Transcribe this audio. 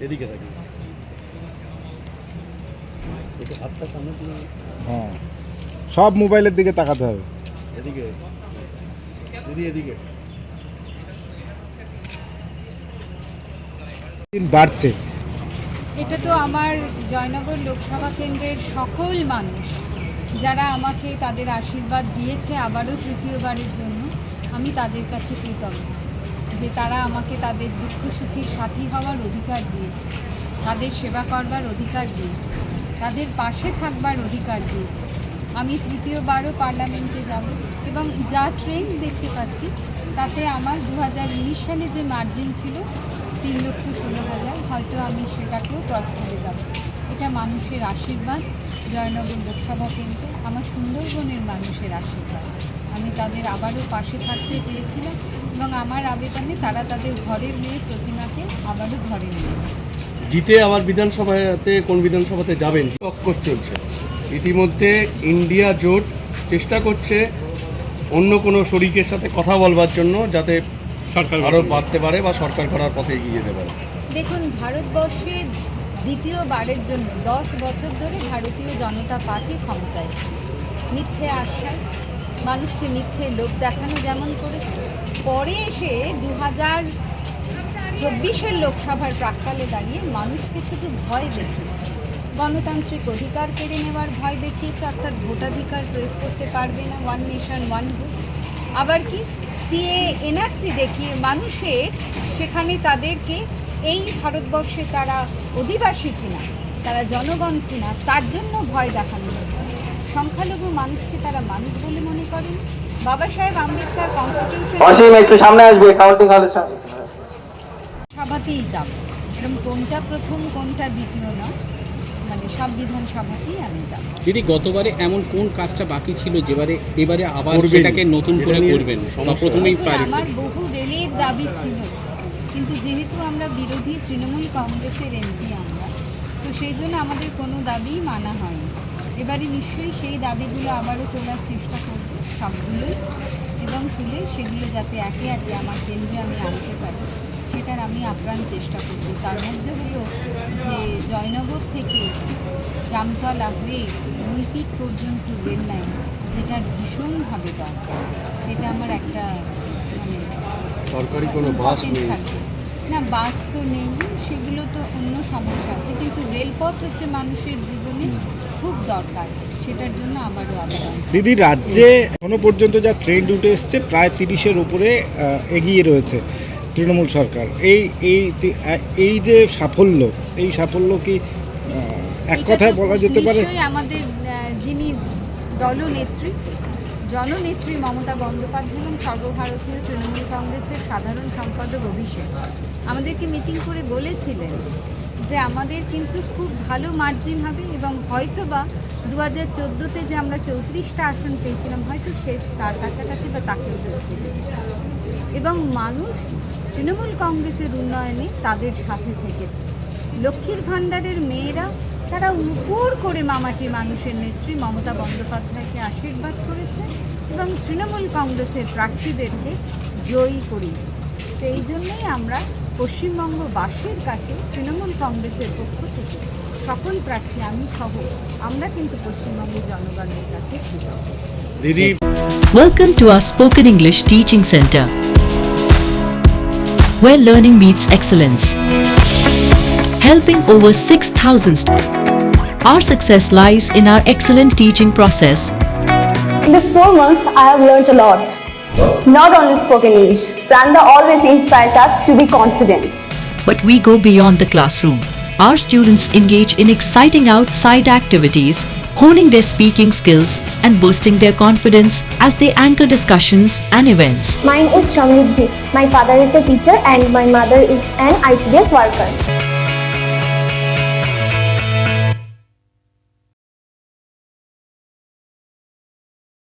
এদিকে থাকি হাতটা সামনে হ্যাঁ। সব মোবাইলের দিকে তাকাতে হবে। এদিকে। দিদি এদিকে। বাড়ছে। এটা তো আমার জয়নগর লোকসভা কেন্দ্রের সকল মানুষ যারা আমাকে তাদের আশীর্বাদ দিয়েছে আবারও তৃতীয়বারের জন্য। আমি তাদের কাছে কৃতজ্ঞ। যে তারা আমাকে তাদের দুঃখ সুখের সাথী হওয়ার অধিকার দিয়েছে। তাদের সেবা করবার অধিকার দিয়েছে। তাদের পাশে থাকবার অধিকার দিয়েছে। আমি তৃতীয়বারও পার্লামেন্টে যাব এবং যা ট্রেন দেখতে পাচ্ছি, তাতে আমার দু হাজার উনিশ সালে যে মার্জিন ছিল, তিন লক্ষ ষোলো হাজার, হয়তো আমি সেটাকেও ক্রস করে যাব। এটা মানুষের আশীর্বাদ, জয়নগর লোকসভা কেন্দ্র, আমার সুন্দরবনের মানুষের আশীর্বাদ। আমি তাদের আবারও পাশে থাকতে চেয়েছিলাম। এবং আমার আবেদনে তারা তাদের ঘরের মেয়ে প্রতিমাকে আবারও ঘরে নিয়ে জিতে আবার বিধানসভাতে কোন বিধানসভাতে যাবেন? টক্কর চলছে। ইতিমধ্যে ইন্ডিয়া জোট চেষ্টা করছে অন্য কোনো শরিকের সাথে কথা বলবার জন্য যাতে সরকার আরও বাড়তে পারে বা সরকার করার পথে এগিয়ে যেতে পারে। দেখুন ভারতবর্ষে দ্বিতীয়বারের জন্য দশ বছর ধরে ভারতীয় জনতা পার্টি ক্ষমতায় মিথ্যে আশ্বাস মানুষকে মিথ্যে লোক দেখানো যেমন করেছে, পরে এসে দু হাজার চব্বিশের লোকসভার প্রাক্কালে দাঁড়িয়ে মানুষকে শুধু ভয় দেখিয়েছে। গণতান্ত্রিক অধিকার কেড়ে নেওয়ার ভয় দেখিয়েছে, অর্থাৎ ভোটাধিকার প্রয়োগ করতে পারবে না ওয়ান নেশন ওয়ান ভোট আবার কি? সিএ এনআরসি দেখিয়ে মানুষের সেখানে তাদেরকে এই ভারতবর্ষে তারা অধিবাসী কিনা, তারা জনগণ কিনা, তার জন্য ভয় দেখানো হয়েছে সংখ্যালঘু মানুষকে তারা মানুষ বলে মনে করেন। বাবা সাহেব আম্বেদকর কনস্টিটিউশন অসীম একটু সামনে আসবে কাউন্টিং হলের সামনে। সভাতেই যাব। এরকম কোনটা প্রথম কোনটা দ্বিতীয় না মানে সব বিধানসভাতেই আমি যাব। দিদি গতবারে এমন কোন কাজটা বাকি ছিল যেবারে এবারে আবার সেটাকে নতুন করে করবেন? বা প্রথমেই পারি। আমার বহু রেলের দাবি ছিল কিন্তু যেহেতু আমরা বিরোধী তৃণমূল কংগ্রেসের এমপি আমরা তো সেই জন্য আমাদের কোনো দাবিই মানা হয়নি। এবারে নিশ্চয়ই সেই দাবিগুলো আবারও তোলার চেষ্টা করব সবগুলোই এবং তুলে সেগুলো যাতে একে একে আমার কেন্দ্রে আমি আনতে পারি সেটার আমি আপ্রাণ চেষ্টা করব। তার মধ্যে হলো যে জয়নগর থেকে জামতলা হয়ে নৈপিক পর্যন্ত রেল লাইন যেটার ভীষণভাবে দরকার এটা আমার একটা মানে সরকারি কোনো বাস নেই। না বাস তো নেই সেগুলো তো অন্য সমস্যা আছে কিন্তু রেলপথ হচ্ছে মানুষের জীবনে খুব দরকার সেটার জন্য আবারও আবেদন দিদি রাজ্যে এখনও পর্যন্ত যা ট্রেন্ড উঠে এসছে প্রায় তিরিশের উপরে এগিয়ে রয়েছে তৃণমূল সরকার। এই এই এই যে সাফল্য এই সাফল্য কি এক কথায় বলা যেতে পারে? আমাদের যিনি দলনেত্রী জননেত্রী মমতা বন্দ্যোপাধ্যায় এবং সর্বভারতীয় তৃণমূল কংগ্রেসের সাধারণ সম্পাদক অভিষেক আমাদেরকে মিটিং করে বলেছিলেন যে আমাদের কিন্তু খুব ভালো মার্জিন হবে এবং হয়তোবা দু হাজার চোদ্দোতে যে আমরা চৌত্রিশটা আসন পেয়েছিলাম, হয়তো সে তার কাছাকাছি বা ধরতে এবং মানুষ তৃণমূল কংগ্রেসের উন্নয়নে তাদের সাথে থেকেছে। লক্ষ্মীর ভাণ্ডারের মেয়েরা, তারা উপর করে মামাটি মানুষের নেত্রী মমতা বন্দ্যোপাধ্যায়কে আশীর্বাদ করেছে এবং তৃণমূল কংগ্রেসের প্রার্থীদেরকে জয়ী করিয়েছে। তো এই জন্যই আমরা পশ্চিমবঙ্গবাসীর কাছে তৃণমূল কংগ্রেসের পক্ষ থেকে সকল প্রার্থী আমি সহ আমরা কিন্তু পশ্চিমবঙ্গের জনগণের কাছে কৃতজ্ঞ দিদি Welcome to our spoken English teaching center, where learning meets excellence. Helping over 6,000 st- Our success lies in our excellent teaching process. In these four months, I have learned a lot. Not only spoken English, Pranda always inspires us to be confident. But we go beyond the classroom. Our students engage in exciting outside activities, honing their speaking skills and boosting their confidence as they anchor discussions and events. Mine is Shamriddhi. My father is a teacher and my mother is an ICDS worker.